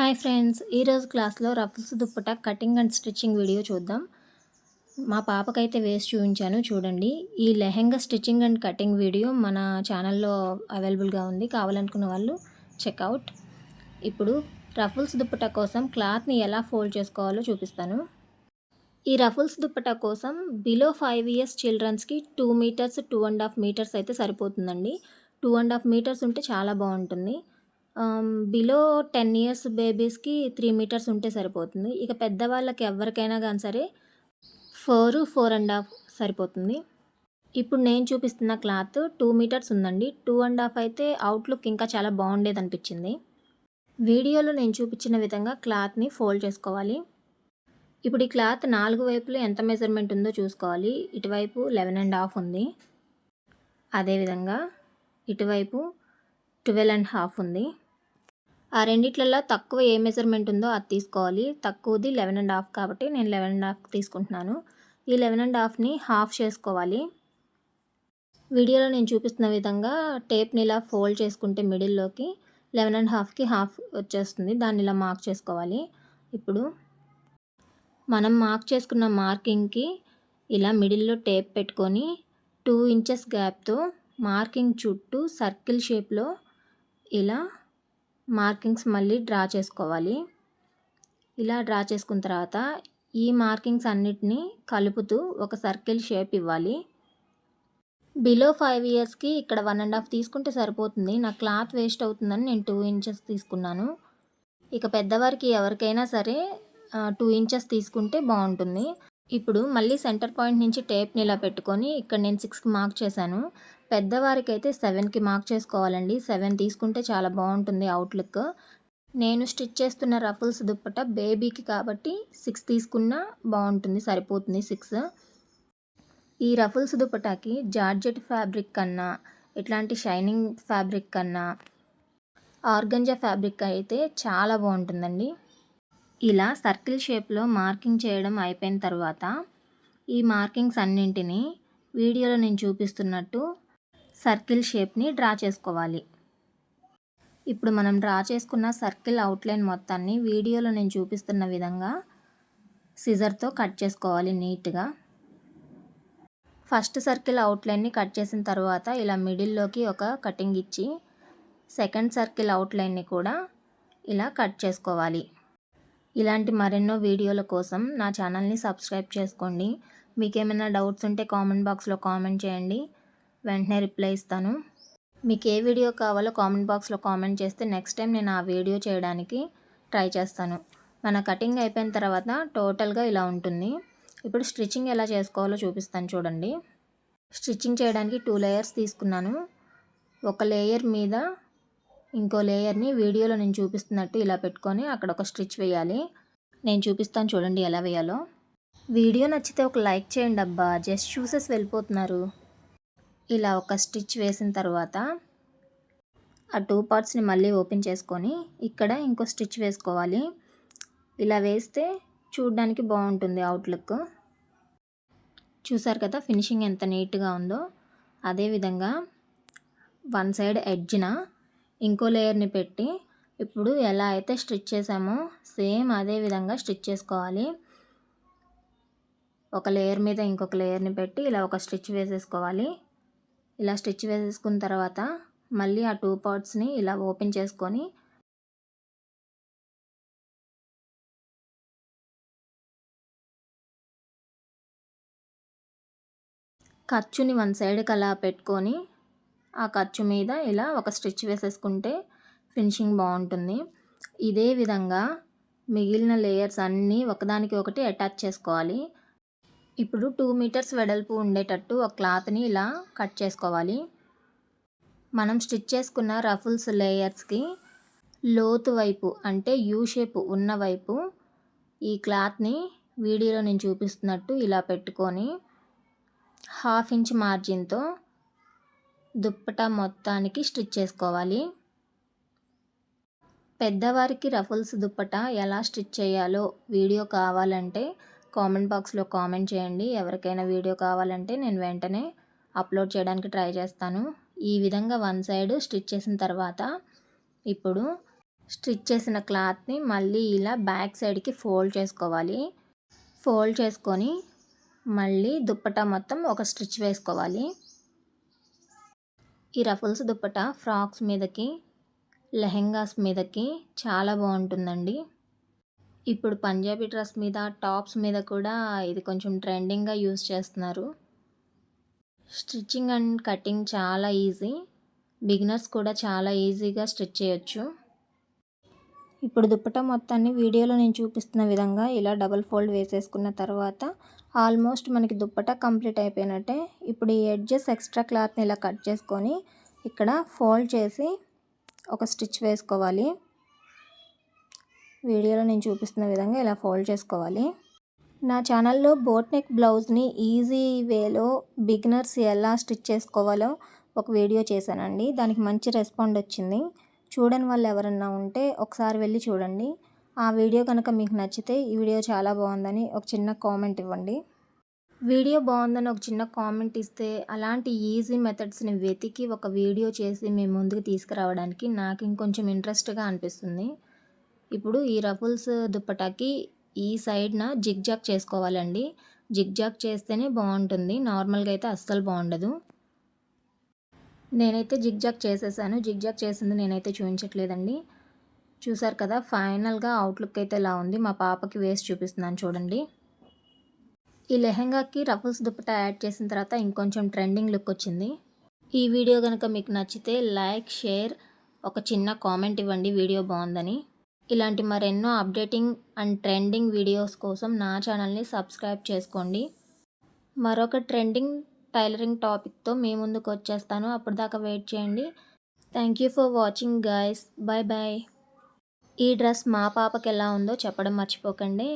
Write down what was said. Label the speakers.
Speaker 1: Hi friends ఈరోజు క్లాస్లో ruffles dupatta cutting and stitching video చూద్దాం. మా పాపకైతే వేసి చూపించాను చూడండి. ఈ lehenga stitching and cutting video మన ఛానల్లో అవైలబుల్గా ఉంది కావాలనుకున్న వాళ్ళు చెక్అవుట్ ఇప్పుడు రఫుల్స్ దుప్పట కోసం క్లాత్ని ఎలా ఫోల్డ్ చేసుకోవాలో చూపిస్తాను. ఈ రఫుల్స్ దుప్పట కోసం below five years చిల్డ్రన్స్కి two metres two and half metres అయితే సరిపోతుందండి. టూ అండ్ హాఫ్ మీటర్స్ ఉంటే చాలా బాగుంటుంది. బిలో టెన్ ఇయర్స్ బేబీస్కి త్రీ మీటర్స్ ఉంటే సరిపోతుంది. ఇక పెద్దవాళ్ళకి ఎవరికైనా కానీ సరే ఫోర్ ఫోర్ అండ్ హాఫ్ సరిపోతుంది. ఇప్పుడు నేను చూపిస్తున్న క్లాత్ టూ మీటర్స్ ఉందండి. టూ అండ్ హాఫ్ అయితే అవుట్లుక్ ఇంకా చాలా బాగుండేది అనిపించింది. వీడియోలో నేను చూపించిన విధంగా క్లాత్ని ఫోల్డ్ చేసుకోవాలి. ఇప్పుడు ఈ క్లాత్ నాలుగు వైపులు ఎంత మెజర్మెంట్ ఉందో చూసుకోవాలి. ఇటువైపు లెవెన్ అండ్ హాఫ్ ఉంది. అదేవిధంగా ఇటువైపు ట్వెల్వ్ అండ్ హాఫ్ ఉంది. ఆ రెండిట్లలో తక్కువ ఏ మెజర్మెంట్ ఉందో అది తీసుకోవాలి. తక్కువది లెవెన్ అండ్ హాఫ్ కాబట్టి నేను లెవెన్ అండ్ హాఫ్ తీసుకుంటున్నాను. ఈ లెవెన్ అండ్ హాఫ్ని హాఫ్ చేసుకోవాలి. వీడియోలో నేను చూపిస్తున్న విధంగా టేప్ని ఇలా ఫోల్డ్ చేసుకుంటే మిడిల్లోకి లెవెన్ అండ్ హాఫ్కి హాఫ్ వచ్చేస్తుంది. దాన్ని ఇలా మార్క్ చేసుకోవాలి. ఇప్పుడు మనం మార్క్ చేసుకున్న మార్కింగ్కి ఇలా మిడిల్లో టేప్ పెట్టుకొని టూ ఇంచెస్ గ్యాప్తో మార్కింగ్ చుట్టూ సర్కిల్ షేప్లో ఇలా మార్కింగ్స్ మళ్ళీ డ్రా చేసుకోవాలి. ఇలా డ్రా చేసుకున్న తర్వాత ఈ మార్కింగ్స్ అన్నిటినీ కలుపుతూ ఒక సర్కిల్ షేప్ ఇవ్వాలి. బిలో ఫైవ్ ఇయర్స్కి ఇక్కడ వన్ అండ్ హాఫ్ తీసుకుంటే సరిపోతుంది. నా క్లాత్ వేస్ట్ అవుతుందని నేను టూ ఇంచెస్ తీసుకున్నాను. ఇక పెద్దవారికి ఎవరికైనా సరే టూ ఇంచెస్ తీసుకుంటే బాగుంటుంది. ఇప్పుడు మళ్ళీ సెంటర్ పాయింట్ నుంచి టేప్ని ఇలా పెట్టుకొని ఇక్కడ నేను సిక్స్కి మార్క్ చేశాను. పెద్దవారికి అయితే సెవెన్కి మార్క్ చేసుకోవాలండి. సెవెన్ తీసుకుంటే చాలా బాగుంటుంది అవుట్లుక్. నేను స్టిచ్ చేస్తున్న రఫుల్స్ దుప్పట బేబీకి కాబట్టి సిక్స్ తీసుకున్నా బాగుంటుంది సరిపోతుంది సిక్స్. ఈ రఫుల్స్ దుప్పటాకి జార్జెట్ ఫ్యాబ్రిక్ కన్నా ఇట్లాంటి షైనింగ్ ఫ్యాబ్రిక్ కన్నా ఆర్గంజా ఫ్యాబ్రిక్ అయితే చాలా బాగుంటుందండి. ఇలా సర్కిల్ షేప్లో మార్కింగ్ చేయడం అయిపోయిన తర్వాత ఈ మార్కింగ్స్ అన్నింటినీ వీడియోలో నేను చూపిస్తున్నట్టు సర్కిల్ షేప్ని డ్రా చేసుకోవాలి. ఇప్పుడు మనం డ్రా చేసుకున్న సర్కిల్ అవుట్లైన్ మొత్తాన్ని వీడియోలో నేను చూపిస్తున్న విధంగా సిజర్తో కట్ చేసుకోవాలి నీట్గా. ఫస్ట్ సర్కిల్ అవుట్లైన్ని కట్ చేసిన తర్వాత ఇలా మిడిల్లోకి ఒక కటింగ్ ఇచ్చి సెకండ్ సర్కిల్ అవుట్లైన్ని కూడా ఇలా కట్ చేసుకోవాలి. ఇలాంటి మరెన్నో వీడియోల కోసం నా ఛానల్ని సబ్స్క్రైబ్ చేసుకోండి. మీకేమైనా డౌట్స్ ఉంటే కామెంట్ బాక్స్లో కామెంట్ చేయండి. వెంటనే రిప్లై ఇస్తాను. మీకు ఏ వీడియో కావాలో కామెంట్ బాక్స్లో కామెంట్ చేస్తే నెక్స్ట్ టైం నేను ఆ వీడియో చేయడానికి ట్రై చేస్తాను. మన కటింగ్ అయిపోయిన తర్వాత టోటల్గా ఇలా ఉంటుంది. ఇప్పుడు స్టిచ్చింగ్ ఎలా చేసుకోవాలో చూపిస్తాను చూడండి. స్టిచ్చింగ్ చేయడానికి టూ లేయర్స్ తీసుకున్నాను. ఒక లేయర్ మీద ఇంకో లేయర్ని వీడియోలో నేను చూపిస్తున్నట్టు ఇలా పెట్టుకొని అక్కడ ఒక స్టిచ్ వేయాలి. నేను చూపిస్తాను చూడండి ఎలా వేయాలో. వీడియో నచ్చితే ఒక లైక్ చేయండి అబ్బా. జస్ట్ చూసేసి వెళ్ళిపోతున్నారు. ఇలా ఒక స్టిచ్ వేసిన తర్వాత ఆ టూ పార్ట్స్ని మళ్ళీ ఓపెన్ చేసుకొని ఇక్కడ ఇంకో స్టిచ్ వేసుకోవాలి. ఇలా వేస్తే చూడడానికి బాగుంటుంది అవుట్లుక్. చూసారు కదా ఫినిషింగ్ ఎంత నీట్గా ఉందో? అదేవిధంగా వన్ సైడ్ ఎడ్జ్న ఇంకో లేయర్ని పెట్టి ఇప్పుడు ఎలా అయితే స్టిచ్ చేసామో సేమ్ అదే విధంగా స్టిచ్ చేసుకోవాలి. ఒక లేయర్ మీద ఇంకొక లేయర్ని పెట్టి ఇలా ఒక స్టిచ్ వేసేసుకోవాలి. ఇలా స్టిచ్ వేసేసుకున్న తర్వాత మళ్ళీ ఆ టూ పార్ట్స్ని ఇలా ఓపెన్ చేసుకొని ఖర్చుని వన్ సైడ్కి అలా పెట్టుకొని ఆ ఖర్చు మీద ఇలా ఒక స్టిచ్ వేసేసుకుంటే ఫినిషింగ్ బాగుంటుంది. ఇదే విధంగా మిగిలిన లేయర్స్ అన్నీ ఒకదానికి ఒకటి అటాచ్ చేసుకోవాలి. ఇప్పుడు టూ మీటర్స్ వెడల్పు ఉండేటట్టు ఒక క్లాత్ని ఇలా కట్ చేసుకోవాలి. మనం స్టిచ్ చేసుకున్న రఫుల్స్ లేయర్స్కి లోతు వైపు అంటే యూ షేప్ ఉన్న వైపు ఈ క్లాత్ని వీడియోలో నేను చూపిస్తున్నట్టు ఇలా పెట్టుకొని హాఫ్ ఇంచ్ మార్జిన్తో దుప్పట మొత్తానికి స్టిచ్ చేసుకోవాలి. పెద్దవారికి రఫుల్స్ దుప్పట ఎలా స్టిచ్ చేయాలో వీడియో కావాలంటే కామెంట్ బాక్స్లో కామెంట్ చేయండి. ఎవరికైనా వీడియో కావాలంటే నేను వెంటనే అప్లోడ్ చేయడానికి ట్రై చేస్తాను. ఈ విధంగా వన్ సైడ్ స్టిచ్ చేసిన తర్వాత ఇప్పుడు స్టిచ్ చేసిన క్లాత్ని మళ్ళీ ఇలా బ్యాక్ సైడ్కి ఫోల్డ్ చేసుకోవాలి. ఫోల్డ్ చేసుకొని మళ్ళీ దుప్పటా మొత్తం ఒక స్టిచ్ వేసుకోవాలి. ఈ రఫుల్స్ దుప్పట ఫ్రాక్స్ మీదకి లెహెంగాస్ మీదకి చాలా బాగుంటుందండి. ఇప్పుడు పంజాబీ డ్రెస్ మీద టాప్స్ మీద కూడా ఇది కొంచెం ట్రెండింగ్గా యూస్ చేస్తున్నారు. స్టిచ్చింగ్ అండ్ కటింగ్ చాలా ఈజీ. బిగినర్స్ కూడా చాలా ఈజీగా స్టిచ్ చేయొచ్చు. ఇప్పుడు దుప్పటా మొత్తాన్ని వీడియోలో నేను చూపిస్తున్న విధంగా ఇలా డబల్ ఫోల్డ్ వేసేసుకున్న తర్వాత ఆల్మోస్ట్ మనకి దుప్పటా కంప్లీట్ అయిపోయినట్టే ఇప్పుడు ఈ ఎడ్జెస్ ఎక్స్ట్రా క్లాత్ని ఇలా కట్ చేసుకొని ఇక్కడ ఫోల్డ్ చేసి ఒక స్టిచ్ వేసుకోవాలి. వీడియోలో నేను చూపిస్తున్న విధంగా ఇలా ఫోల్డ్ చేసుకోవాలి. నా ఛానల్లో బోట్ నెక్ బ్లౌజ్ని ఈజీ వేలో బిగినర్స్ ఎలా స్టిచ్ చేసుకోవాలో ఒక వీడియో చేశానండి. దానికి మంచి రెస్పాండ్ వచ్చింది. చూడని వాళ్ళు ఎవరన్నా ఉంటే ఒకసారి వెళ్ళి చూడండి. ఆ వీడియో కనుక మీకు నచ్చితే ఈ వీడియో చాలా బాగుందని ఒక చిన్న కామెంట్ ఇవ్వండి. వీడియో బాగుందని ఒక చిన్న కామెంట్ ఇస్తే అలాంటి ఈజీ మెథడ్స్ని వెతికి ఒక వీడియో చేసి మేము ముందుకు తీసుకురావడానికి నాకు ఇంకొంచెం ఇంట్రెస్ట్గా అనిపిస్తుంది. ఇప్పుడు ఈ రఫుల్స్ దుప్పటాకి ఈ సైడ్న జిగ్జాగ్ చేసుకోవాలండి. జిగ్జాగ్ చేస్తేనే బాగుంటుంది. నార్మల్గా అయితే అస్సలు బాగుండదు. నేనైతే జిగ్జాగ్ చేసేసాను. జిగ్జాగ్ చేసింది నేనైతే చూపించట్లేదండి చూసారు కదా ఫైనల్గా అవుట్లుక్ అయితే ఇలా ఉంది. మా పాపకి వేసి చూపిస్తున్నాను చూడండి. ఈ లెహెంగాకి రఫుల్స్ దుప్పట యాడ్ చేసిన తర్వాత ఇంకొంచెం ట్రెండింగ్ లుక్ వచ్చింది. ఈ వీడియో కనుక మీకు నచ్చితే లైక్ షేర్ ఒక చిన్న కామెంట్ ఇవ్వండి. వీడియో బాగుందని. ఇలాంటి మరెన్నో అప్డేటింగ్ అండ్ ట్రెండింగ్ వీడియోస్ కోసం నా ఛానల్ని సబ్స్క్రైబ్ చేసుకోండి. మరొక ట్రెండింగ్ టైలరింగ్ టాపిక్తో మీ ముందుకు వచ్చేస్తాను. అప్పుడు దాకా వెయిట్ చేయండి. Thank you for watching guys bye bye ఈ డ్రెస్ మా పాపకి ఎలా ఉందో చెప్పడం మర్చిపోకండి.